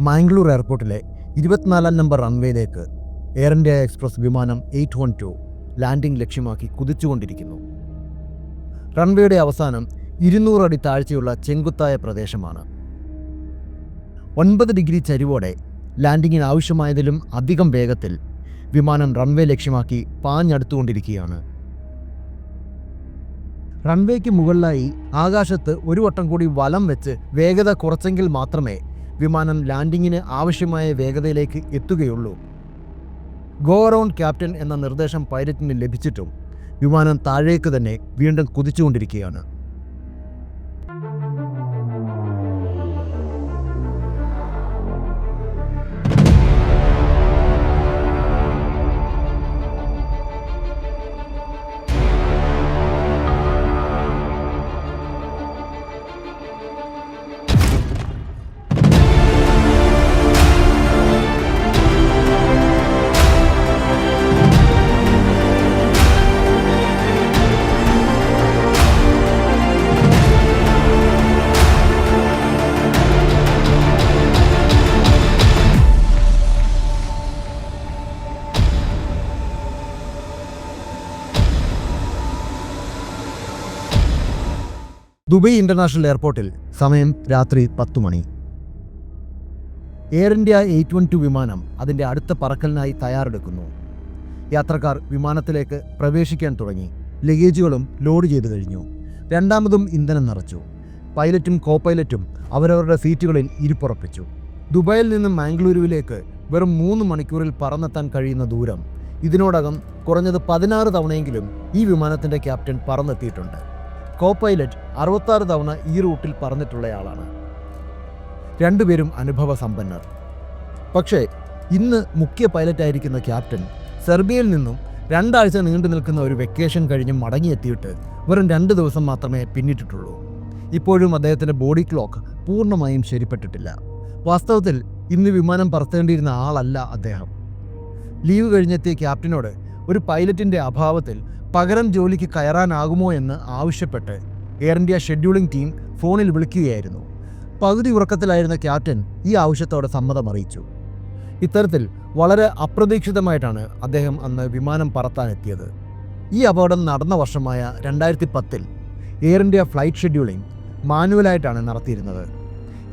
മാംഗ്ലൂർ എയർപോർട്ടിലെ ഇരുപത്തിനാലാം നമ്പർ റൺവേയിലേക്ക് എയർ ഇന്ത്യ എക്സ്പ്രസ് വിമാനം എയ്റ്റ് വൺ ടു ലാൻഡിംഗ് ലക്ഷ്യമാക്കി കുതിച്ചുകൊണ്ടിരിക്കുന്നു. റൺവേയുടെ അവസാനം ഇരുന്നൂറടി താഴ്ചയുള്ള ചെങ്കുത്തായ പ്രദേശമാണ്. ഒൻപത് ഡിഗ്രി ചരിവോടെ ലാൻഡിങ്ങിന് ആവശ്യമായതിലും അധികം വേഗത്തിൽ വിമാനം റൺവേ ലക്ഷ്യമാക്കി പാഞ്ഞടുത്തുകൊണ്ടിരിക്കുകയാണ്. റൺവേക്ക് മുകളിലായി ആകാശത്ത് ഒരു വട്ടം കൂടി വലം വെച്ച് വേഗത കുറച്ചെങ്കിൽ മാത്രമേ വിമാനം ലാൻഡിങ്ങിന് ആവശ്യമായ വേഗതയിലേക്ക് എത്തുകയുള്ളൂ. ഗോ ക്യാപ്റ്റൻ എന്ന നിർദ്ദേശം പൈലറ്റിന് ലഭിച്ചിട്ടും വിമാനം താഴേക്ക് തന്നെ വീണ്ടും കുതിച്ചുകൊണ്ടിരിക്കുകയാണ്. ദുബൈ ഇന്റർനാഷണൽ എയർപോർട്ടിൽ സമയം രാത്രി പത്തു മണി. Air India eight one two വിമാനം അതിന്റെ അടുത്ത പറക്കലിനായി തയ്യാറെടുക്കുന്നു. യാത്രക്കാർ വിമാനത്തിലേക്ക് പ്രവേശിക്കാൻ തുടങ്ങി. ലഗേജുകളും ലോഡ് ചെയ്തു കഴിഞ്ഞു. രണ്ടാമതും ഇന്ധനം നിറച്ചു. പൈലറ്റും കോ പൈലറ്റും അവരവരുടെ സീറ്റുകളിൽ ഇരിപ്പുറപ്പിച്ചു. ദുബായിൽ നിന്ന് മാംഗ്ലൂരുവിലേക്ക് വെറും മൂന്ന് മണിക്കൂറിൽ പറന്നെത്താൻ കഴിയുന്ന ദൂരം ഇതിനോടകം കുറഞ്ഞത് പതിനാറ് തവണയെങ്കിലും ഈ വിമാനത്തിന്റെ ക്യാപ്റ്റൻ പറന്നെത്തിയിട്ടുണ്ട്. കോ പൈലറ്റ് അറുപത്താറ് തവണ ഈ റൂട്ടിൽ പറന്നിട്ടുള്ളയാളാണ് രണ്ടുപേരും അനുഭവ സമ്പന്നർ പക്ഷേ ഇന്ന് മുഖ്യ പൈലറ്റായിരിക്കുന്ന ക്യാപ്റ്റൻ സെർബിയയിൽ നിന്നും രണ്ടാഴ്ച നീണ്ടു നിൽക്കുന്ന ഒരു വെക്കേഷൻ കഴിഞ്ഞ് മടങ്ങിയെത്തിയിട്ട് വെറും രണ്ട് ദിവസം മാത്രമേ പിന്നിട്ടിട്ടുള്ളൂ. ഇപ്പോഴും അദ്ദേഹത്തിന്റെ ബോഡി ക്ലോക്ക് പൂർണമായും ശരിപ്പെട്ടിട്ടില്ല. വാസ്തവത്തിൽ ഇന്ന് വിമാനം പറത്തേണ്ടിയിരുന്ന ആളല്ല അദ്ദേഹം. ലീവ് കഴിഞ്ഞെത്തിയ ക്യാപ്റ്റനോട് ഒരു പൈലറ്റിന്റെ അഭാവത്തിൽ പകരം ജോലിക്ക് കയറാനാകുമോ എന്ന് ആവശ്യപ്പെട്ട് എയർ ഇന്ത്യ ഷെഡ്യൂളിംഗ് ടീം ഫോണിൽ വിളിക്കുകയായിരുന്നു. പകുതി ഉറക്കത്തിലായിരുന്ന ക്യാപ്റ്റൻ ഈ ആവശ്യത്തോടെ സമ്മതം അറിയിച്ചു. ഇത്തരത്തിൽ വളരെ അപ്രതീക്ഷിതമായിട്ടാണ് അദ്ദേഹം അന്ന് വിമാനം പറത്താനെത്തിയത്. ഈ അപകടം നടന്ന വർഷമായ രണ്ടായിരത്തി പത്തിൽ എയർ ഇന്ത്യ ഫ്ലൈറ്റ് ഷെഡ്യൂളിംഗ് മാനുവലായിട്ടാണ് നടത്തിയിരുന്നത്.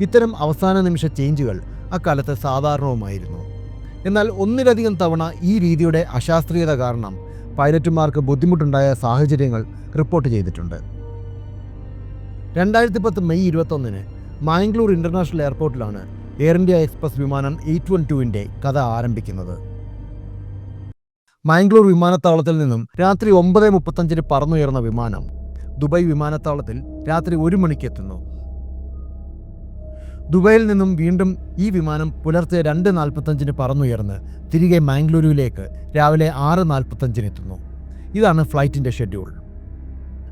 ഇത്തരം അവസാന നിമിഷ ചേഞ്ചുകൾ അക്കാലത്ത് സാധാരണവുമായിരുന്നു. എന്നാൽ ഒന്നിലധികം തവണ ഈ രീതിയുടെ അശാസ്ത്രീയത കാരണം പൈലറ്റുമാർക്ക് ബുദ്ധിമുട്ടുണ്ടായ സാഹചര്യങ്ങൾ റിപ്പോർട്ട് ചെയ്തിട്ടുണ്ട്. രണ്ടായിരത്തി പത്ത് മെയ് ഇരുപത്തൊന്നിന് മാംഗ്ലൂർ ഇന്റർനാഷണൽ എയർപോർട്ടിലാണ് എയർ ഇന്ത്യ എക്സ്പ്രസ് വിമാനം എയ്റ്റ് വൺ ടുവിന്റെ കഥ ആരംഭിക്കുന്നത്. മാംഗ്ലൂർ വിമാനത്താവളത്തിൽ നിന്നും രാത്രി ഒമ്പത് മുപ്പത്തഞ്ചിന് പറന്നുയർന്ന വിമാനം ദുബായ് വിമാനത്താവളത്തിൽ രാത്രി ഒരു മണിക്ക് എത്തുന്നു. ദുബായിൽ നിന്നും വീണ്ടും ഈ വിമാനം പുലർച്ചെ രണ്ട് നാൽപ്പത്തഞ്ചിന് പറന്നുയർന്ന് തിരികെ മാംഗ്ലൂരുവിലേക്ക് രാവിലെ ആറ് നാൽപ്പത്തഞ്ചിന് എത്തുന്നു. ഇതാണ് ഫ്ലൈറ്റിന്റെ ഷെഡ്യൂൾ.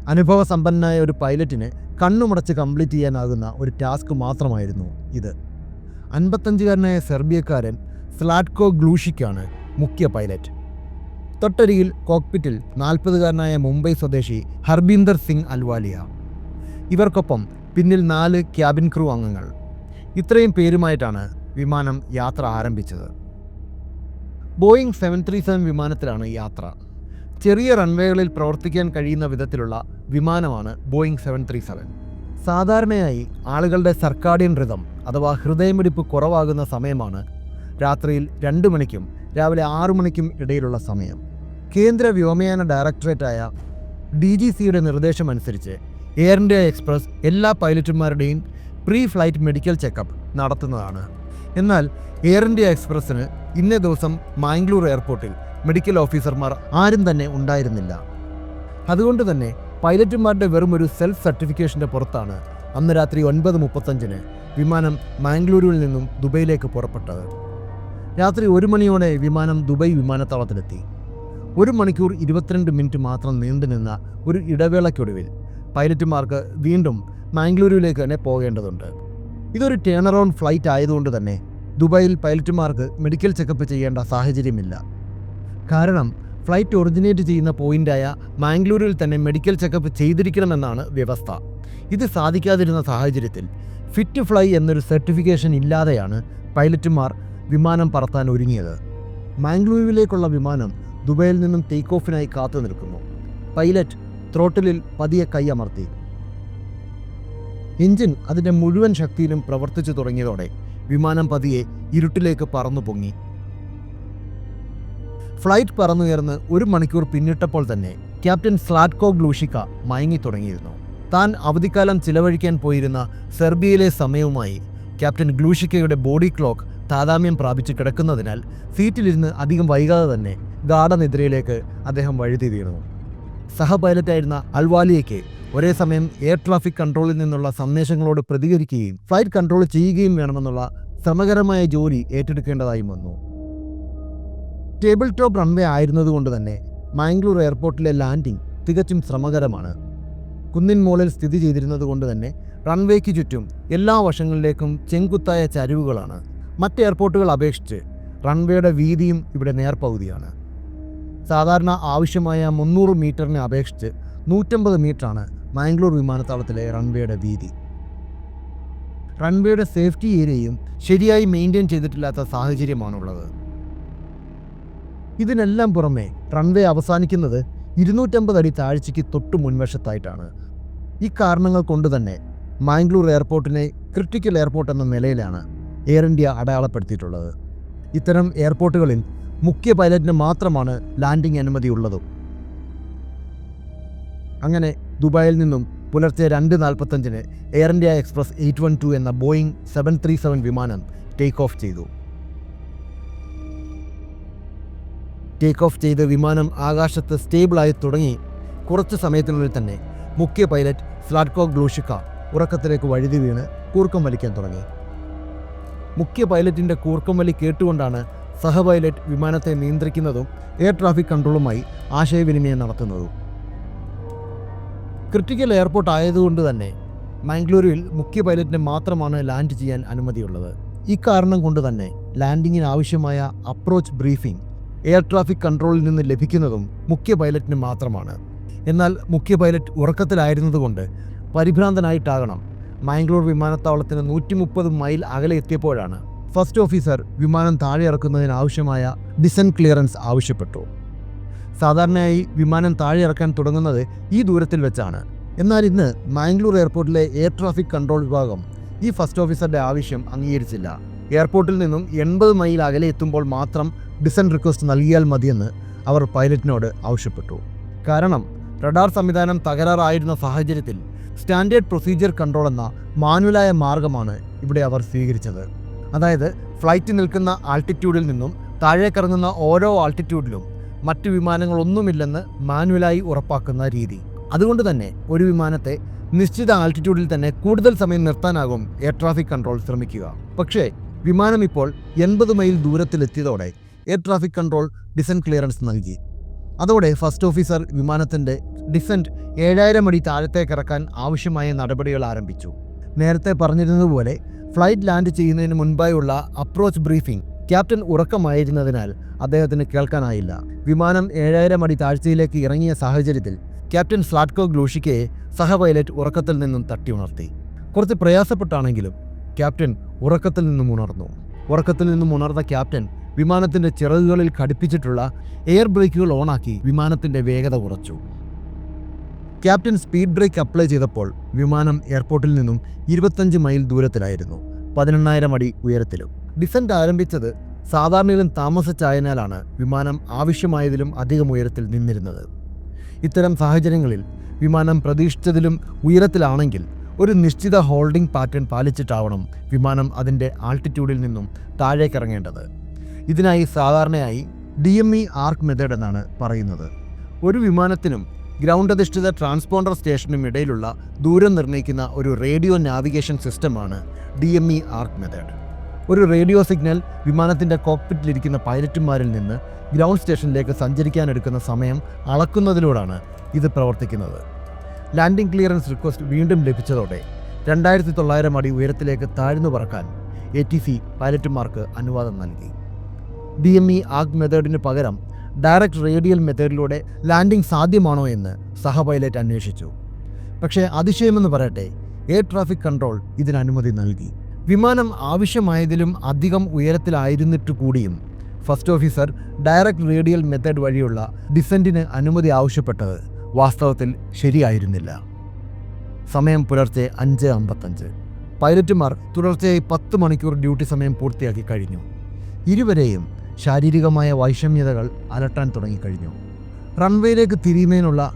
അനുഭവ സമ്പന്നനായ ഒരു പൈലറ്റിന് കണ്ണുമടച്ച് കംപ്ലീറ്റ് ചെയ്യാനാകുന്ന ഒരു ടാസ്ക് മാത്രമായിരുന്നു ഇത്. അൻപത്തഞ്ചുകാരനായ സെർബിയക്കാരൻ സ്ലാറ്റ്കോ ഗ്ലൂഷിക്കാണ് മുഖ്യ പൈലറ്റ്. തൊട്ടരികിൽ കോക്പിറ്റിൽ നാൽപ്പതുകാരനായ മുംബൈ സ്വദേശി ഹർബീന്ദർ സിംഗ് അൽവാലിയ. ഇവർക്കൊപ്പം പിന്നിൽ നാല് ക്യാബിൻ ക്രൂ അംഗങ്ങൾ. ഇത്രയും പേരുമായിട്ടാണ് വിമാനം യാത്ര ആരംഭിച്ചത്. ബോയിങ് സെവൻ ത്രീ സെവൻ വിമാനത്തിലാണ് യാത്ര. ചെറിയ റൺവേകളിൽ പ്രവർത്തിക്കാൻ കഴിയുന്ന വിധത്തിലുള്ള വിമാനമാണ് ബോയിങ് സെവൻ ത്രീ സെവൻ. സാധാരണയായി ആളുകളുടെ സർക്കാഡിയൻ റിതം അഥവാ ഹൃദയമിടിപ്പ് കുറവാകുന്ന സമയമാണ് രാത്രിയിൽ രണ്ട് മണിക്കും രാവിലെ ആറു മണിക്കും ഇടയിലുള്ള സമയം. കേന്ദ്ര വ്യോമയാന ഡയറക്ടറേറ്റായ ഡി ജി സിയുടെ നിർദ്ദേശമനുസരിച്ച് എയർ ഇന്ത്യ എക്സ്പ്രസ് എല്ലാ പൈലറ്റുമാരുടെയും പ്രീ ഫ്ലൈറ്റ് മെഡിക്കൽ ചെക്കപ്പ് നടത്തുന്നതാണ്. എന്നാൽ എയർ ഇന്ത്യ എക്സ്പ്രസ്സിന് ഇന്നേ ദിവസം മാംഗ്ലൂർ എയർപോർട്ടിൽ മെഡിക്കൽ ഓഫീസർമാർ ആരും തന്നെ ഉണ്ടായിരുന്നില്ല. അതുകൊണ്ട് തന്നെ പൈലറ്റുമാരുടെ വെറും ഒരു സെൽഫ് സർട്ടിഫിക്കേഷന്റെ പുറത്താണ് അന്ന് രാത്രി ഒൻപത് മുപ്പത്തഞ്ചിന് വിമാനം മാംഗ്ലൂരിൽ നിന്നും ദുബൈയിലേക്ക് പുറപ്പെട്ടത്. രാത്രി ഒരു മണിയോടെ വിമാനം ദുബൈ വിമാനത്താവളത്തിലെത്തി. ഒരു മണിക്കൂർ ഇരുപത്തിരണ്ട് മിനിറ്റ് മാത്രം നീണ്ടുനിന്ന ഒരു ഇടവേളയ്ക്കൊടുവിൽ പൈലറ്റുമാർക്ക് വീണ്ടും മാംഗ്ലൂരുവിലേക്ക് തന്നെ പോകേണ്ടതുണ്ട്. ഇതൊരു ടേൺ അറൗണ്ട് ഫ്ലൈറ്റ് ആയതുകൊണ്ട് തന്നെ ദുബായിൽ പൈലറ്റുമാർക്ക് മെഡിക്കൽ ചെക്കപ്പ് ചെയ്യേണ്ട സാഹചര്യമില്ല. കാരണം ഫ്ലൈറ്റ് ഒറിജിനേറ്റ് ചെയ്യുന്ന പോയിന്റായ മാംഗ്ലൂരിൽ തന്നെ മെഡിക്കൽ ചെക്കപ്പ് ചെയ്തിരിക്കണമെന്നാണ് വ്യവസ്ഥ. ഇത് സാധിക്കാതിരുന്ന സാഹചര്യത്തിൽ ഫിറ്റ് ഫ്ലൈ എന്നൊരു സർട്ടിഫിക്കേഷൻ ഇല്ലാതെയാണ് പൈലറ്റുമാർ വിമാനം പറത്താൻ ഒരുങ്ങിയത്. മാംഗ്ലൂരുവിലേക്കുള്ള വിമാനം ദുബൈയിൽ നിന്നും ടേക്ക് ഓഫിനായി കാത്തു നിൽക്കുന്നു പൈലറ്റ് ത്രോട്ടിലിൽ പതിയെ കൈയമർത്തി എഞ്ചിൻ അതിന്റെ മുഴുവൻ ശക്തിയിലും പ്രവർത്തിച്ചു തുടങ്ങിയതോടെ വിമാനം പതിയെ ഇരുട്ടിലേക്ക് പറന്നു പൊങ്ങി. ഫ്ലൈറ്റ് പറന്നുയർന്ന് ഒരു മണിക്കൂർ പിന്നിട്ടപ്പോൾ തന്നെ ക്യാപ്റ്റൻ സ്ലാറ്റ്കോ ഗ്ലൂഷിക്ക മയങ്ങി തുടങ്ങിയിരുന്നു. താൻ അവധിക്കാലം ചിലവഴിക്കാൻ പോയിരുന്ന സെർബിയയിലെ സമയവുമായി ക്യാപ്റ്റൻ ഗ്ലൂഷിക്കയുടെ ബോഡി ക്ലോക്ക് താതാമ്യം പ്രാപിച്ച് കിടക്കുന്നതിനാൽ സീറ്റിലിരുന്ന് അധികം വൈകാതെ തന്നെ ഗാഠനിദ്രയിലേക്ക് അദ്ദേഹം വഴുതി സഹപൈലറ്റായിരുന്ന സഹ പൈലറ്റായിരുന്ന അൽവാലിയയ്ക്ക് ഒരേ സമയം എയർ ട്രാഫിക് കൺട്രോളിൽ നിന്നുള്ള സന്ദേശങ്ങളോട് പ്രതികരിക്കുകയും ഫ്ലൈറ്റ് കൺട്രോൾ ചെയ്യുകയും വേണമെന്നുള്ള ശ്രമകരമായ ജോലി ഏറ്റെടുക്കേണ്ടതായും വന്നു. ടേബിൾ ടോപ്പ് റൺവേ ആയിരുന്നതുകൊണ്ട് തന്നെ മാംഗ്ലൂർ എയർപോർട്ടിലെ ലാൻഡിംഗ് തികച്ചും ശ്രമകരമാണ്. കുന്നിൻ മോളിൽ സ്ഥിതി ചെയ്തിരുന്നത് കൊണ്ട് തന്നെ റൺവേക്ക് ചുറ്റും എല്ലാ വശങ്ങളിലേക്കും ചെങ്കുത്തായ ചരിവുകളാണ്. മറ്റ് എയർപോർട്ടുകൾ അപേക്ഷിച്ച് റൺവേയുടെ വീതിയും ഇവിടെ നേർപകുതിയാണ്. സാധാരണ ആവശ്യമായ മുന്നൂറ് മീറ്ററിനെ അപേക്ഷിച്ച് നൂറ്റമ്പത് മീറ്ററാണ് മാംഗ്ലൂർ വിമാനത്താവളത്തിലെ റൺവേയുടെ വീതി. റൺവേയുടെ സേഫ്റ്റി ഏരിയയും ശരിയായി മെയിന്റെയിൻ ചെയ്തിട്ടില്ലാത്ത സാഹചര്യമാണുള്ളത്. ഇതിനെല്ലാം പുറമെ റൺവേ അവസാനിക്കുന്നത് ഇരുന്നൂറ്റമ്പത് അടി താഴ്ചയ്ക്ക് തൊട്ടു മുൻവശത്തായിട്ടാണ്. ഈ കാരണങ്ങൾ കൊണ്ട് തന്നെ മാംഗ്ലൂർ എയർപോർട്ടിനെ ക്രിട്ടിക്കൽ എയർപോർട്ട് എന്ന നിലയിലാണ് എയർ ഇന്ത്യ അടയാളപ്പെടുത്തിയിട്ടുള്ളത്. ഇത്തരം എയർപോർട്ടുകളിൽ മുഖ്യ പൈലറ്റിന് മാത്രമാണ് ലാൻഡിംഗ് അനുമതിയുള്ളതും. അങ്ങനെ ദുബായിൽ നിന്നും പുലർച്ചെ രണ്ട് നാൽപ്പത്തഞ്ചിന് Air India Express eight one two എന്ന ബോയിങ് സെവൻ ത്രീ സെവൻ വിമാനം ടേക്ക് ഓഫ് ചെയ്തു. ടേക്ക് ഓഫ് ചെയ്ത് വിമാനം ആകാശത്ത് സ്റ്റേബിളായി തുടങ്ങി. കുറച്ച് സമയത്തിനുള്ളിൽ തന്നെ മുഖ്യ പൈലറ്റ് സ്ലാഡ്കോ ഗ്ലൂഷിക്ക ഉറക്കത്തിലേക്ക് വഴുതി വീണ് കൂർക്കം വലിക്കാൻ തുടങ്ങി. മുഖ്യ പൈലറ്റിന്റെ കൂർക്കം വലി കേട്ടുകൊണ്ടാണ് സഹ പൈലറ്റ് വിമാനത്തെ നിയന്ത്രിക്കുന്നതും എയർ ട്രാഫിക് കൺട്രോളുമായി ആശയവിനിമയം നടത്തുന്നതും. ക്രിട്ടിക്കൽ എയർപോർട്ട് ആയതുകൊണ്ട് തന്നെ മാംഗ്ലൂരുവിൽ മുഖ്യ പൈലറ്റിനെ മാത്രമാണ് ലാൻഡ് ചെയ്യാൻ അനുമതിയുള്ളത്. ഈ കാരണം കൊണ്ട് തന്നെ ലാൻഡിങ്ങിന് ആവശ്യമായ അപ്രോച്ച് ബ്രീഫിംഗ് എയർ ട്രാഫിക് കൺട്രോളിൽ നിന്ന് ലഭിക്കുന്നതും മുഖ്യ പൈലറ്റിന് മാത്രമാണ്. എന്നാൽ മുഖ്യ പൈലറ്റ് ഉറക്കത്തിലായിരുന്നതുകൊണ്ട് പരിഭ്രാന്തനായിട്ടാകണം. മാംഗ്ലൂർ വിമാനത്താവളത്തിന് നൂറ്റി മുപ്പത് മൈൽ അകലെ എത്തിയപ്പോഴാണ് ഫസ്റ്റ് ഓഫീസർ വിമാനം താഴെ ഇറക്കുന്നതിന് ആവശ്യമായ ഡിസൻ ക്ലിയറൻസ് ആവശ്യപ്പെട്ടു. സാധാരണയായി വിമാനം താഴെ ഇറക്കാൻ തുടങ്ങുന്നത് ഈ ദൂരത്തിൽ വെച്ചാണ്. എന്നാൽ ഇന്ന് മാംഗ്ലൂർ എയർപോർട്ടിലെ എയർ ട്രാഫിക് കൺട്രോൾ വിഭാഗം ഈ ഫസ്റ്റ് ഓഫീസറുടെ ആവശ്യം അംഗീകരിച്ചില്ല. എയർപോർട്ടിൽ നിന്നും എൺപത് മൈൽ അകലെ എത്തുമ്പോൾ മാത്രം ഡിസന്റ് റിക്വസ്റ്റ് നൽകിയാൽ മതിയെന്ന് അവർ പൈലറ്റിനോട് ആവശ്യപ്പെട്ടു. കാരണം റഡാർ സംവിധാനം തകരാറായിരുന്ന സാഹചര്യത്തിൽ സ്റ്റാൻഡേർഡ് പ്രൊസീജിയർ കൺട്രോൾ എന്ന മാനുവലായ മാർഗമാണ് ഇവിടെ അവർ സ്വീകരിച്ചത്. അതായത് ഫ്ലൈറ്റ് നിൽക്കുന്ന ആൾട്ടിറ്റ്യൂഡിൽ നിന്നും താഴേക്കിറങ്ങുന്ന ഓരോ ആൾട്ടിറ്റ്യൂഡിലും മറ്റു വിമാനങ്ങളൊന്നുമില്ലെന്ന് മാനുവലായി ഉറപ്പാക്കുന്ന രീതി. അതുകൊണ്ട് തന്നെ ഒരു വിമാനത്തെ നിശ്ചിത ആൾട്ടിറ്റ്യൂഡിൽ തന്നെ കൂടുതൽ സമയം നിർത്താനാകും എയർ ട്രാഫിക് കൺട്രോൾ ശ്രമിക്കുക. പക്ഷേ വിമാനം ഇപ്പോൾ എൺപത് mile ദൂരത്തിലെത്തിയതോടെ air traffic control descent clearance നൽകി. അതോടെ ഫസ്റ്റ് ഓഫീസർ വിമാനത്തിന്റെ ഡിസെന്റ് ഏഴായിരം അടി താഴത്തേക്ക് ഇറക്കാൻ ആവശ്യമായ നടപടികൾ ആരംഭിച്ചു. നേരത്തെ പറഞ്ഞിരുന്നതുപോലെ ഫ്ലൈറ്റ് ലാൻഡ് ചെയ്യുന്നതിന് മുൻപായുള്ള അപ്രോച്ച് ബ്രീഫിംഗ് ക്യാപ്റ്റൻ ഉറക്കമായിരുന്നതിനാൽ അദ്ദേഹത്തിന് കേൾക്കാനായില്ല. വിമാനം ഏഴായിരം അടി താഴ്ചയിലേക്ക് ഇറങ്ങിയ സാഹചര്യത്തിൽ ക്യാപ്റ്റൻ സ്ലാറ്റ്കോ ഗ്ലൂഷിക്കയെ സഹപൈലറ്റ് ഉറക്കത്തിൽ നിന്നും തട്ടി ഉണർത്തി. കുറച്ച് പ്രയാസപ്പെട്ടാണെങ്കിലും ക്യാപ്റ്റൻ ഉറക്കത്തിൽ നിന്നും ഉണർന്നു. ഉറക്കത്തിൽ നിന്നും ഉണർന്ന ക്യാപ്റ്റൻ വിമാനത്തിന്റെ ചിറകുകളിൽ ഘടിപ്പിച്ചിട്ടുള്ള എയർ ബ്രേക്കുകൾ ഓണാക്കി വിമാനത്തിന്റെ വേഗത കുറച്ചു. ക്യാപ്റ്റൻ സ്പീഡ് ബ്രേക്ക് അപ്ലൈ ചെയ്തപ്പോൾ വിമാനം എയർപോർട്ടിൽ നിന്നും ഇരുപത്തഞ്ച് മൈൽ ദൂരത്തിലായിരുന്നു. പതിനെണ്ണായിരം അടി ഉയരത്തിലും. ഡിസെന്റ് ആരംഭിച്ചത് സാധാരണയിലും താമസിച്ചായതിനാലാണ് വിമാനം ആവശ്യമായതിലും അധികം ഉയരത്തിൽ നിന്നിരുന്നത്. ഇത്തരം സാഹചര്യങ്ങളിൽ വിമാനം പ്രതീക്ഷിച്ചതിലും ഉയരത്തിലാണെങ്കിൽ ഒരു നിശ്ചിത ഹോൾഡിംഗ് പാറ്റേൺ പാലിച്ചിട്ടാവണം വിമാനം അതിന്റെ ആൾട്ടിറ്റ്യൂഡിൽ നിന്നും താഴേക്കിറങ്ങേണ്ടത്. ഇതിനായി സാധാരണയായി D M E arc method എന്നാണ് പറയുന്നത്. ഒരു വിമാനത്തിനും ഗ്രൗണ്ട് അധിഷ്ഠിത ട്രാൻസ്പോണ്ടർ സ്റ്റേഷനും ഇടയിലുള്ള ദൂരം നിർണയിക്കുന്ന ഒരു റേഡിയോ നാവിഗേഷൻ സിസ്റ്റമാണ് D M E arc method. ഒരു റേഡിയോ സിഗ്നൽ വിമാനത്തിന്റെ കോക്പിറ്റിലിരിക്കുന്ന പൈലറ്റുമാരിൽ നിന്ന് ഗ്രൗണ്ട് സ്റ്റേഷനിലേക്ക് സഞ്ചരിക്കാനെടുക്കുന്ന സമയം അളക്കുന്നതിലൂടെയാണ് ഇത് പ്രവർത്തിക്കുന്നത്. ലാൻഡിംഗ് ക്ലിയറൻസ് റിക്വസ്റ്റ് വീണ്ടും ലഭിച്ചതോടെ രണ്ടായിരത്തി തൊള്ളായിരം അടി ഉയരത്തിലേക്ക് താഴ്ന്നു പറക്കാൻ എ ടി സി പൈലറ്റുമാർക്ക് അനുവാദം നൽകി. ഡി എം ഇ ആഗ് മെത്തേഡിന് പകരം ഡയറക്റ്റ് റേഡിയൽ മെത്തേഡിലൂടെ ലാൻഡിംഗ് സാധ്യമാണോ എന്ന് സഹ പൈലറ്റ് അന്വേഷിച്ചു. പക്ഷേ അതിശയമെന്ന് പറയട്ടെ എയർ ട്രാഫിക് കൺട്രോൾ ഇതിന് അനുമതി നൽകി. വിമാനം ആവശ്യമായതിലും അധികം ഉയരത്തിലായിരുന്നിട്ട് കൂടിയും first officer direct radial method വഴിയുള്ള ഡിസെന്റിന് അനുമതി ആവശ്യപ്പെട്ടത് വാസ്തവത്തിൽ ശരിയായിരുന്നില്ല. സമയം പുലർച്ചെ അഞ്ച് അമ്പത്തഞ്ച്. പൈലറ്റുമാർ തുടർച്ചയായി പത്ത് മണിക്കൂർ ഡ്യൂട്ടി സമയം പൂർത്തിയാക്കി കഴിഞ്ഞു. ഇരുവരെയും ശാരീരികമായ വൈഷമ്യതകൾ അലട്ടാൻ തുടങ്ങിക്കഴിഞ്ഞു. റൺവേയിലേക്ക് തിരിയുന്നതിനുള്ള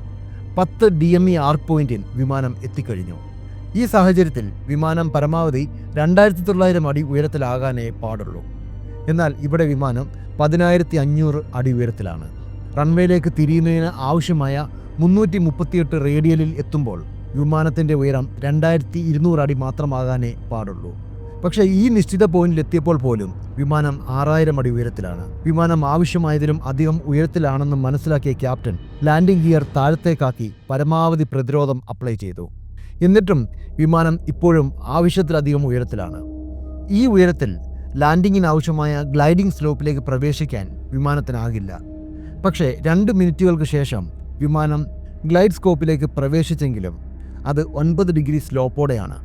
പത്ത് ഡി എം ഇ ആർ പോയിന്റിൽ വിമാനം എത്തിക്കഴിഞ്ഞു. ഈ സാഹചര്യത്തിൽ വിമാനം പരമാവധി രണ്ടായിരത്തി തൊള്ളായിരം അടി ഉയരത്തിലാകാനേ പാടുള്ളൂ. എന്നാൽ ഇവിടെ വിമാനം പതിനായിരത്തി അഞ്ഞൂറ് അടി ഉയരത്തിലാണ്. റൺവേയിലേക്ക് തിരിയുന്നതിന് ആവശ്യമായ മുന്നൂറ്റി മുപ്പത്തിയെട്ട് റേഡിയലിൽ എത്തുമ്പോൾ വിമാനത്തിന്റെ ഉയരം രണ്ടായിരത്തി ഇരുന്നൂറ് അടി മാത്രമാകാനേ പാടുള്ളൂ. പക്ഷേ ഈ നിശ്ചിത പോയിന്റിൽ എത്തിയപ്പോൾ പോലും വിമാനം ആറായിരം അടി ഉയരത്തിലാണ്. വിമാനം ആവശ്യമായതിലും അധികം ഉയരത്തിലാണെന്ന് മനസ്സിലാക്കിയ ക്യാപ്റ്റൻ ലാൻഡിംഗ് ഗിയർ താഴത്തേക്കാക്കി പരമാവധി പ്രതിരോധം അപ്ലൈ ചെയ്തു. എന്നിട്ടും വിമാനം ഇപ്പോഴും ആവശ്യത്തിലധികം ഉയരത്തിലാണ്. ഈ ഉയരത്തിൽ ലാൻഡിങ്ങിന് ആവശ്യമായ ഗ്ലൈഡിംഗ് സ്ലോപ്പിലേക്ക് പ്രവേശിക്കാൻ വിമാനത്തിനാകില്ല. പക്ഷേ രണ്ട് മിനിറ്റുകൾക്ക് ശേഷം വിമാനം ഗ്ലൈഡ് സ്കോപ്പിലേക്ക് പ്രവേശിച്ചെങ്കിലും അത് ഒൻപത് ഡിഗ്രി സ്ലോപ്പോടെയാണ്.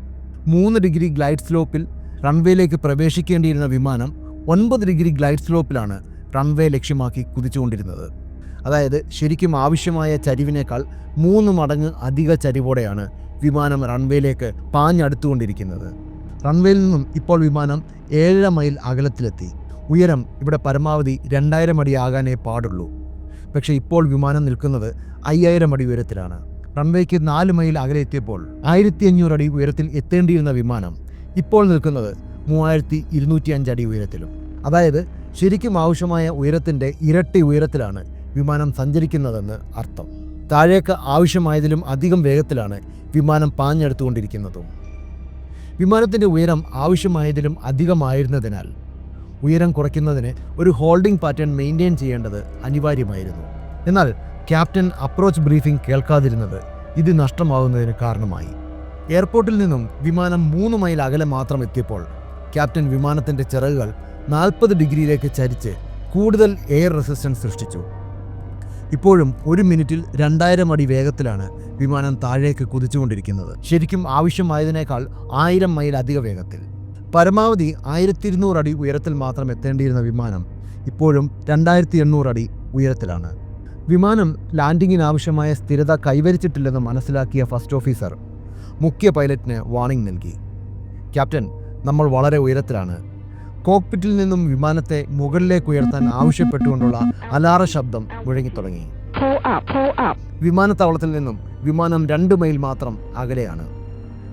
മൂന്ന് ഡിഗ്രി ഗ്ലൈഡ് സ്ലോപ്പിൽ റൺവേയിലേക്ക് പ്രവേശിക്കേണ്ടിയിരുന്ന വിമാനം ഒൻപത് ഡിഗ്രി ഗ്ലൈഡ് സ്ലോപ്പിലാണ് റൺവേ ലക്ഷ്യമാക്കി കുതിച്ചുകൊണ്ടിരുന്നത്. അതായത് ശരിക്കും ആവശ്യമായ ചരിവിനേക്കാൾ മൂന്ന് മടങ്ങ് അധിക ചരിവോടെയാണ് വിമാനം റൺവേയിലേക്ക് പാഞ്ഞടുത്തുകൊണ്ടിരിക്കുന്നത്. റൺവേയിൽ നിന്നും ഇപ്പോൾ വിമാനം ഏഴര മൈൽ അകലത്തിലെത്തി. ഉയരം ഇവിടെ പരമാവധി രണ്ടായിരം അടി ആകാനേ പാടുള്ളൂ. പക്ഷേ ഇപ്പോൾ വിമാനം നിൽക്കുന്നത് അയ്യായിരം അടി ഉയരത്തിലാണ്. റൺവേയ്ക്ക് നാല് മൈൽ അകലെ എത്തിയപ്പോൾ ആയിരത്തി അഞ്ഞൂറ് അടി ഉയരത്തിൽ എത്തേണ്ടിയിരുന്ന വിമാനം ഇപ്പോൾ നിൽക്കുന്നത് മൂവായിരത്തി ഇരുന്നൂറ്റി അഞ്ച് അടി ഉയരത്തിലും. അതായത് ശരിക്കും ആവശ്യമായ ഉയരത്തിന്റെ ഇരട്ടി ഉയരത്തിലാണ് വിമാനം സഞ്ചരിക്കുന്നതെന്ന് അർത്ഥം. താഴേക്ക് ആവശ്യമായതിലും അധികം വേഗത്തിലാണ് വിമാനം പാഞ്ഞെടുത്തുകൊണ്ടിരിക്കുന്നതും. വിമാനത്തിന്റെ ഉയരം ആവശ്യമായതിലും അധികമായിരുന്നതിനാൽ ഉയരം കുറയ്ക്കുന്നതിന് ഒരു ഹോൾഡിംഗ് പാറ്റേൺ മെയിന്റെയിൻ ചെയ്യേണ്ടത് അനിവാര്യമായിരുന്നു. എന്നാൽ ക്യാപ്റ്റൻ അപ്രോച്ച് ബ്രീഫിംഗ് കേൾക്കാതിരുന്നത് ഇത് നഷ്ടമാവുന്നതിന് കാരണമായി. എയർപോർട്ടിൽ നിന്നും വിമാനം മൂന്ന് മൈൽ അകലെ മാത്രം എത്തിയപ്പോൾ ക്യാപ്റ്റൻ വിമാനത്തിന്റെ ചിറകുകൾ നാൽപ്പത് ഡിഗ്രിയിലേക്ക് ചരിച്ച് കൂടുതൽ എയർ റെസിസ്റ്റൻസ് സൃഷ്ടിച്ചു. ഇപ്പോഴും ഒരു മിനിറ്റിൽ രണ്ടായിരം അടി വേഗത്തിലാണ് വിമാനം താഴേക്ക് കുതിച്ചുകൊണ്ടിരിക്കുന്നത്. ശരിക്കും ആവശ്യമായതിനേക്കാൾ ആയിരം മൈൽ അധിക വേഗത്തിൽ. പരമാവധി ആയിരത്തി ഇരുന്നൂറ് അടി ഉയരത്തിൽ മാത്രം എത്തേണ്ടിയിരുന്ന വിമാനം ഇപ്പോഴും രണ്ടായിരത്തി എണ്ണൂറ് അടി ഉയരത്തിലാണ്. വിമാനം ലാൻഡിങ്ങിന് ആവശ്യമായ സ്ഥിരത കൈവരിച്ചിട്ടില്ലെന്ന് മനസ്സിലാക്കിയ ഫസ്റ്റ് ഓഫീസർ മുഖ്യ പൈലറ്റിന് വാർണിംഗ് നൽകി. ക്യാപ്റ്റൻ നമ്മൾ വളരെ ഉയരത്തിലാണ്. കോക്പിറ്റിൽ നിന്നും വിമാനത്തെ മുകളിലേക്ക് ഉയർത്താൻ ആവശ്യപ്പെട്ടുകൊണ്ടുള്ള അലാറ ശബ്ദം മുഴങ്ങിത്തുടങ്ങി. വിമാനത്താവളത്തിൽ നിന്നും വിമാനം രണ്ട് മൈൽ മാത്രം അകലെയാണ്.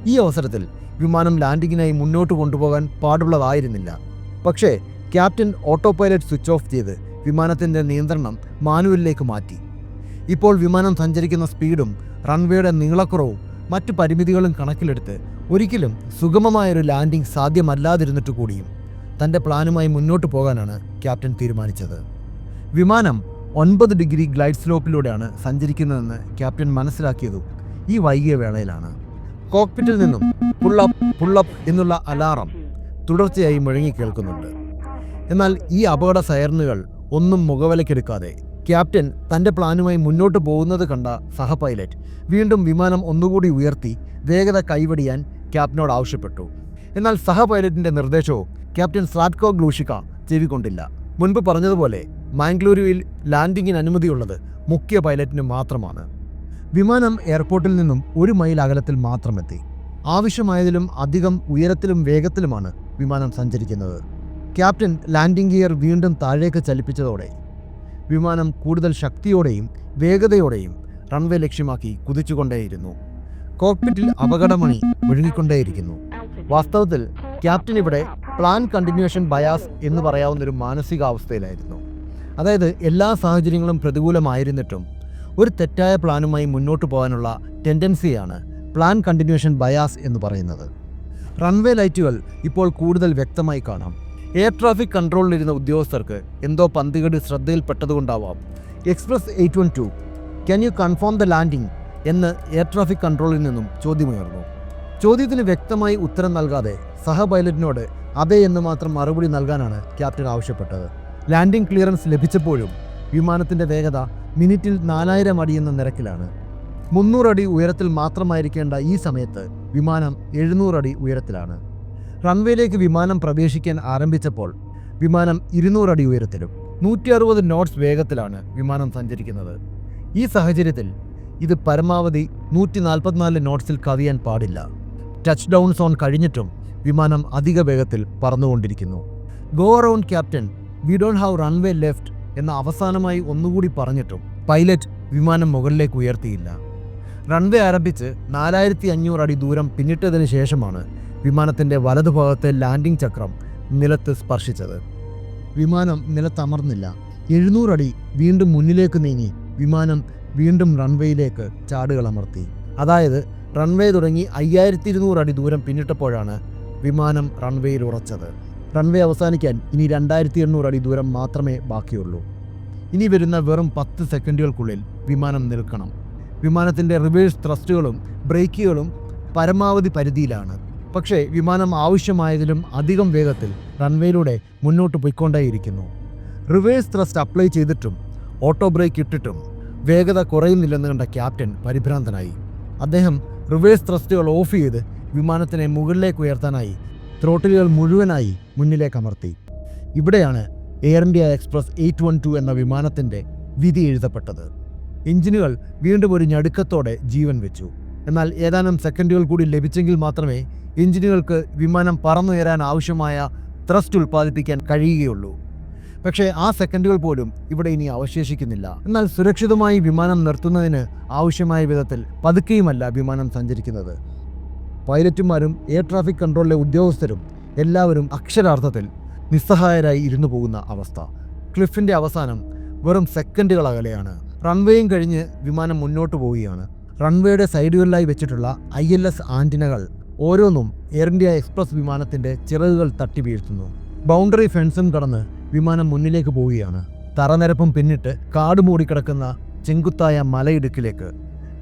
ഈ അവസരത്തിൽ വിമാനം ലാൻഡിങ്ങിനായി മുന്നോട്ട് കൊണ്ടുപോകാൻ പാടുള്ളതായിരുന്നില്ല. പക്ഷേ captain autopilot switch off ചെയ്ത് വിമാനത്തിന്റെ നിയന്ത്രണം മാനുവലിലേക്ക് മാറ്റി. ഇപ്പോൾ വിമാനം സഞ്ചരിക്കുന്ന സ്പീഡും റൺവേയുടെ നീളക്കുറവും മറ്റു പരിമിതികളും കണക്കിലെടുത്ത് ഒരിക്കലും സുഗമമായൊരു ലാൻഡിംഗ് സാധ്യമല്ലാതിരുന്നിട്ട് കൂടിയും. തന്റെ പ്ലാനുമായി മുന്നോട്ട് പോകാനാണ് ക്യാപ്റ്റൻ തീരുമാനിച്ചത്. വിമാനം ഒൻപത് ഡിഗ്രി ഗ്ലൈഡ് സ്ലോപ്പിലൂടെയാണ് സഞ്ചരിക്കുന്നതെന്ന് ക്യാപ്റ്റൻ മനസ്സിലാക്കിയതും ഈ വൈകിയ വേളയിലാണ്. കോക്പിറ്റിൽ നിന്നും പുള്ളപ്പ് പുള്ളപ്പ് എന്നുള്ള അലാറം തുടർച്ചയായി മുഴങ്ങി കേൾക്കുന്നുണ്ട്. എന്നാൽ ഈ അപകട സയറിനുകൾ ഒന്നും മുഖവിലക്കെടുക്കാതെ ക്യാപ്റ്റൻ തന്റെ പ്ലാനുമായി മുന്നോട്ട് പോകുന്നത് കണ്ട സഹ പൈലറ്റ് വീണ്ടും വിമാനം ഒന്നുകൂടി ഉയർത്തി വേഗത കൈവടിയാൻ ക്യാപ്റ്റനോട് ആവശ്യപ്പെട്ടു. എന്നാൽ സഹ പൈലറ്റിന്റെ നിർദ്ദേശവും ക്യാപ്റ്റൻ സ്രാറ്റ്കോ ഗ്ലൂഷിക്ക ചെവിക്കൊണ്ടില്ല മുൻപ് പറഞ്ഞതുപോലെ മാംഗ്ലൂരുവിൽ ലാൻഡിങ്ങിന് അനുമതിയുള്ളത് മുഖ്യ പൈലറ്റിന് മാത്രമാണ്. വിമാനം എയർപോർട്ടിൽ നിന്നും ഒരു മൈൽ അകലത്തിൽ മാത്രമെത്തി. ആവശ്യമായതിലും അധികം ഉയരത്തിലും വേഗത്തിലുമാണ് വിമാനം സഞ്ചരിക്കുന്നത്. ക്യാപ്റ്റൻ ലാൻഡിംഗ് ഗിയർ വീണ്ടും താഴേക്ക് ചലിപ്പിച്ചതോടെ വിമാനം കൂടുതൽ ശക്തിയോടെയും വേഗതയോടെയും റൺവേ ലക്ഷ്യമാക്കി കുതിച്ചുകൊണ്ടേയിരുന്നു. കോക്പിറ്റിൽ അപകടമണി മുഴുകിക്കൊണ്ടേയിരിക്കുന്നു. വാസ്തവത്തിൽ ക്യാപ്റ്റൻ ഇവിടെ പ്ലാൻ കണ്ടിന്യൂഷൻ ബയാസ് എന്ന് പറയാവുന്ന ഒരു മാനസികാവസ്ഥയിലായിരുന്നു. അതായത് എല്ലാ സാഹചര്യങ്ങളും പ്രതികൂലമായിരുന്നിട്ടും ഒരു തെറ്റായ പ്ലാനുമായി മുന്നോട്ട് പോകാനുള്ള ടെൻഡൻസിയാണ് പ്ലാൻ കണ്ടിന്യൂഷൻ ബയാസ് എന്ന് പറയുന്നത്. റൺവേ ലൈറ്റുകൾ ഇപ്പോൾ കൂടുതൽ വ്യക്തമായി കാണാം. എയർ ട്രാഫിക് കൺട്രോളിലിരുന്ന ഉദ്യോഗസ്ഥർക്ക് എന്തോ പന്തികേട് ശ്രദ്ധയിൽപ്പെട്ടതുകൊണ്ടാവാം. Express eight one two can you confirm the landing എന്ന് എയർ ട്രാഫിക് കൺട്രോളിൽ നിന്നും ചോദ്യമുയർന്നു. ചോദ്യത്തിന് വ്യക്തമായി ഉത്തരം നൽകാതെ സഹ പൈലറ്റിനോട് അതെ എന്ന് മാത്രം മറുപടി നൽകാനാണ് ക്യാപ്റ്റൻ ആവശ്യപ്പെട്ടത്. ലാൻഡിംഗ് ക്ലിയറൻസ് ലഭിച്ചപ്പോഴും വിമാനത്തിന്റെ വേഗത മിനിറ്റിൽ നാലായിരം അടി എന്ന നിരക്കിലാണ്. മുന്നൂറടി ഉയരത്തിൽ മാത്രമായിരിക്കേണ്ട ഈ സമയത്ത് വിമാനം എഴുന്നൂറടി ഉയരത്തിലാണ്. റൺവേയിലേക്ക് വിമാനം പ്രവേശിക്കാൻ ആരംഭിച്ചപ്പോൾ വിമാനം ഇരുന്നൂറടി ഉയരത്തിലും നൂറ്റി അറുപത് നോട്ട്സ് വേഗത്തിലാണ് വിമാനം സഞ്ചരിക്കുന്നത്. ഈ സാഹചര്യത്തിൽ ഇത് പരമാവധി നൂറ്റി നാൽപ്പത്തിനാല് നോട്ട്സിൽ കവിയാൻ പാടില്ല. ടച്ച് ഡൗൺ സോൺ കഴിഞ്ഞിട്ടും വിമാനം അധിക വേഗത്തിൽ പറന്നുകൊണ്ടിരിക്കുന്നു. Go around captain we don't have runway left എന്ന അവസാനമായി ഒന്നുകൂടി പറഞ്ഞിട്ടും പൈലറ്റ് വിമാനം മുകളിലേക്ക് ഉയർത്തിയില്ല. റൺവേ ആരംഭിച്ച് നാലായിരത്തി അഞ്ഞൂറ് അടി ദൂരം പിന്നിട്ടതിന് ശേഷമാണ് വിമാനത്തിന്റെ വലതുഭാഗത്തെ ലാൻഡിംഗ് ചക്രം നിലത്ത് സ്പർശിച്ചത്. വിമാനം നിലത്തമർന്നില്ല. എഴുന്നൂറടി വീണ്ടും മുന്നിലേക്ക് നീങ്ങി വിമാനം വീണ്ടും റൺവേയിലേക്ക് ചാടുകൾ അമർത്തി അതായത് റൺവേ തുടങ്ങി അയ്യായിരത്തി ഇരുന്നൂറ് അടി ദൂരം പിന്നിട്ടപ്പോഴാണ് വിമാനം റൺവേയിൽ ഉറച്ചത്. റൺവേ അവസാനിക്കാൻ ഇനി രണ്ടായിരത്തി എണ്ണൂറ് അടി ദൂരം മാത്രമേ ബാക്കിയുള്ളൂ. ഇനി വരുന്ന വെറും പത്ത് സെക്കൻഡുകൾക്കുള്ളിൽ വിമാനം നിൽക്കണം. വിമാനത്തിന്റെ റിവേഴ്സ് ത്രസ്റ്റുകളും ബ്രേക്കുകളും പരമാവധി പരിധിയിലാണ്. പക്ഷേ വിമാനം ആവശ്യമായതിലും അധികം വേഗത്തിൽ റൺവേയിലൂടെ മുന്നോട്ട് പോയിക്കൊണ്ടേയിരിക്കുന്നു. റിവേഴ്സ് ത്രസ്റ്റ് അപ്ലൈ ചെയ്തിട്ടും ഓട്ടോ ബ്രേക്ക് ഇട്ടിട്ടും വേഗത കുറയുന്നില്ലെന്ന് കണ്ട ക്യാപ്റ്റൻ പരിഭ്രാന്തനായി. അദ്ദേഹം റിവേഴ്സ് ത്രസ്റ്റുകൾ ഓഫ് ചെയ്ത് വിമാനത്തിനെ മുകളിലേക്ക് ഉയർത്താനായി ത്രോട്ടിലുകൾ മുഴുവനായി മുന്നിലേക്ക് അമർത്തി. ഇവിടെയാണ് Air India Express eight one two എന്ന വിമാനത്തിന്റെ വിധി എഴുതപ്പെട്ടത്. എഞ്ചിനുകൾ വീണ്ടും ഒരു ഞടുക്കത്തോടെ ജീവൻ വെച്ചു. എന്നാൽ ഏതാനും സെക്കൻഡുകൾ കൂടി ലഭിച്ചെങ്കിൽ മാത്രമേ എഞ്ചിനുകൾക്ക് വിമാനം പറന്നുയരാൻ ആവശ്യമായ ത്രസ്റ്റ് ഉൽപ്പാദിപ്പിക്കാൻ കഴിയുകയുള്ളൂ. പക്ഷേ ആ സെക്കൻഡുകൾ പോലും ഇവിടെ ഇനി അവശേഷിക്കുന്നില്ല. എന്നാൽ സുരക്ഷിതമായി വിമാനം നിർത്തുന്നതിന് ആവശ്യമായ വിധത്തിൽ പതുക്കെയുമല്ല വിമാനം സഞ്ചരിക്കുന്നത്. പൈലറ്റുമാരും എയർ ട്രാഫിക് കൺട്രോളിലെ ഉദ്യോഗസ്ഥരും എല്ലാവരും അക്ഷരാർത്ഥത്തിൽ നിസ്സഹായരായി ഇരുന്നു പോകുന്ന അവസ്ഥ. ക്ലിഫിന്റെ അവസാനം വെറും സെക്കൻഡുകൾ അകലെയാണ്. റൺവേയും കഴിഞ്ഞ് വിമാനം മുന്നോട്ട് പോവുകയാണ്. റൺവേയുടെ സൈഡുകളിലായി വെച്ചിട്ടുള്ള ഐ എൽ എസ് ആന്റിനകൾ ഓരോന്നും എയർ ഇന്ത്യ എക്സ്പ്രസ് വിമാനത്തിന്റെ ചിറകുകൾ തട്ടി വീഴ്ത്തുന്നു. ബൗണ്ടറി ഫെൻസും കടന്ന് വിമാനം മുന്നിലേക്ക് പോവുകയാണ്. തറനിരപ്പും പിന്നിട്ട് കാട് മൂടിക്കിടക്കുന്ന ചെങ്കുത്തായ മലയിടുക്കിലേക്ക്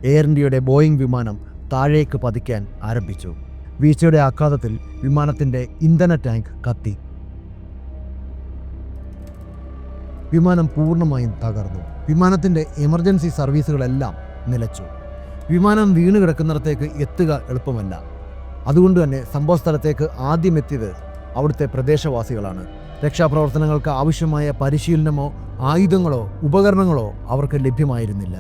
എയർ ഇന്ത്യയുടെ ബോയിങ് വിമാനം താഴേക്ക് പതിക്കാൻ ആരംഭിച്ചു. വീഴ്ചയുടെ ആഘാതത്തിൽ വിമാനത്തിന്റെ ഇന്ധന ടാങ്ക് കത്തി. വിമാനം പൂർണമായും തകർന്നു. വിമാനത്തിന്റെ എമർജൻസി സർവീസുകളെല്ലാം നിലച്ചു. വിമാനം വീണ് കിടക്കുന്നിടത്തേക്ക് എത്തുക എളുപ്പമല്ല. അതുകൊണ്ട് തന്നെ സംഭവസ്ഥലത്തേക്ക് ആദ്യം എത്തിയത് അവിടുത്തെ പ്രദേശവാസികളാണ്. രക്ഷാപ്രവർത്തനങ്ങൾക്ക് ആവശ്യമായ പരിശീലനമോ ആയുധങ്ങളോ ഉപകരണങ്ങളോ അവർക്ക് ലഭ്യമായിരുന്നില്ല.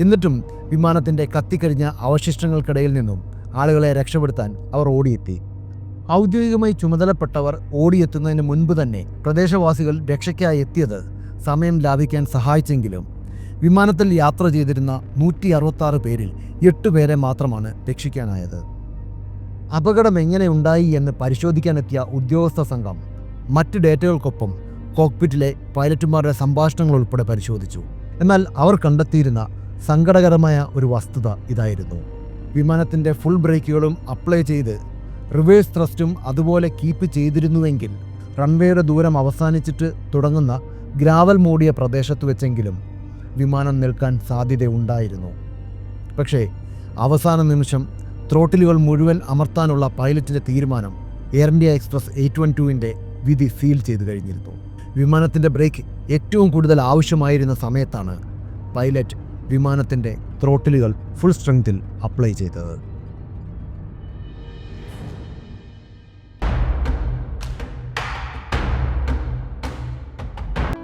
എന്നിട്ടും വിമാനത്തിന്റെ കത്തിക്കരിഞ്ഞ അവശിഷ്ടങ്ങൾക്കിടയിൽ നിന്നും ആളുകളെ രക്ഷപ്പെടുത്താൻ അവർ ഓടിയെത്തി. ഔദ്യോഗികമായി ചുമതലപ്പെട്ടവർ ഓടിയെത്തുന്നതിന് മുൻപ് തന്നെ പ്രദേശവാസികൾ രക്ഷയ്ക്കായി എത്തിയത് സമയം ലാഭിക്കാൻ സഹായിച്ചെങ്കിലും വിമാനത്തിൽ യാത്ര ചെയ്തിരുന്ന നൂറ്റി അറുപത്താറ് പേരിൽ എട്ട് പേരെ മാത്രമാണ് രക്ഷിക്കാനായത്. അപകടം എങ്ങനെ ഉണ്ടായി എന്ന് പരിശോധിക്കാനെത്തിയ ഉദ്യോഗസ്ഥ സംഘം മറ്റ് ഡേറ്റകൾക്കൊപ്പം കോക്പിറ്റിലെ പൈലറ്റുമാരുടെ സംഭാഷണങ്ങൾ ഉൾപ്പെടെ പരിശോധിച്ചു. എന്നാൽ അവർ കണ്ടെത്തിയിരുന്ന സങ്കടകരമായ ഒരു വസ്തുത ഇതായിരുന്നു. വിമാനത്തിന്റെ ഫുൾ ബ്രേക്കുകളും അപ്ലൈ ചെയ്ത് റിവേഴ്സ് ത്രസ്റ്റും അതുപോലെ കീപ്പ് ചെയ്തിരുന്നുവെങ്കിൽ റൺവേയുടെ ദൂരം അവസാനിച്ചിട്ട് തുടങ്ങുന്ന ഗ്രാവൽ മൂടിയ പ്രദേശത്ത് വെച്ചെങ്കിലും വിമാനം നിൽക്കാൻ സാധ്യതയുണ്ടായിരുന്നു. പക്ഷേ അവസാന നിമിഷം ത്രോട്ടിലുകൾ മുഴുവൻ അമർത്താനുള്ള പൈലറ്റിന്റെ തീരുമാനം Air India Express eight one ടുവിന്റെ വിധി സീൽ ചെയ്തു കഴിഞ്ഞിരുന്നു. വിമാനത്തിന്റെ ബ്രേക്ക് ഏറ്റവും കൂടുതൽ ആവശ്യമായിരുന്ന സമയത്താണ് പൈലറ്റ് വിമാനത്തിന്റെ ത്രോട്ടിലുകൾ ഫുൾ സ്ട്രെങ്തിൽ അപ്ലൈ ചെയ്തത്.